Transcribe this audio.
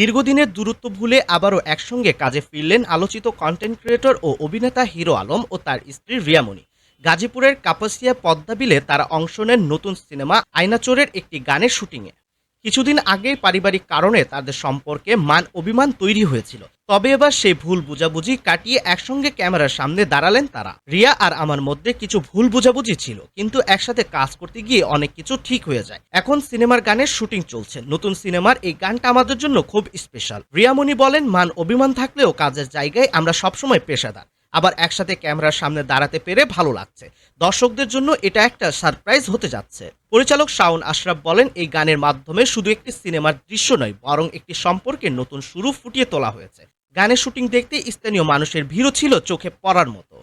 দীর্ঘদিনের দূরত্ব ভুলে আবারও একসঙ্গে কাজে ফিরলেন আলোচিত কন্টেন্ট ক্রিয়েটর ও অভিনেতা হিরো আলম ও তার স্ত্রী রিয়ামণি। গাজীপুরের কাপাসিয়া পদ্মাবিলে তারা অংশ নেন নতুন সিনেমা আয়নাচোরের একটি গানের শুটিংয়ে। কিছুদিন আগে পারিবারিক কারণে তাদের সম্পর্কে মান অভিমান তৈরি হয়েছিল। তবে এবার সেই ভুল বুঝাবুঝি কাটিয়ে একসঙ্গে ক্যামেরার সামনে দাঁড়ালেন তারা। রিয়া আর আমার মধ্যে কিছু ভুল বুঝাবুঝি ছিল, কিন্তু একসাথে কাজ করতে গিয়ে অনেক কিছু ঠিক হয়ে যায়। এখন সিনেমার গানের শুটিং চলছে। নতুন সিনেমার এই গানটা আমাদের জন্য খুব স্পেশাল রিয়ামণি বলেন, মান অভিমান থাকলেও কাজের জায়গায় আমরা সবসময় পেশাদার। আবার একসাথে ক্যামেরার সামনে দাঁড়াতে পেরে ভালো লাগছে। দর্শকদের জন্য এটা একটা সারপ্রাইজ হতে যাচ্ছে। পরিচালক শাওন আশরাফ বলেন, এই গানের মাধ্যমে শুধু একটি সিনেমার দৃশ্য নয়, বরং একটি সম্পর্কের নতুন শুরু ফুটিয়ে তোলা হয়েছে। গানের শুটিং দেখতে স্থানীয় মানুষের ভিড়ও ছিল চোখে পড়ার মতো।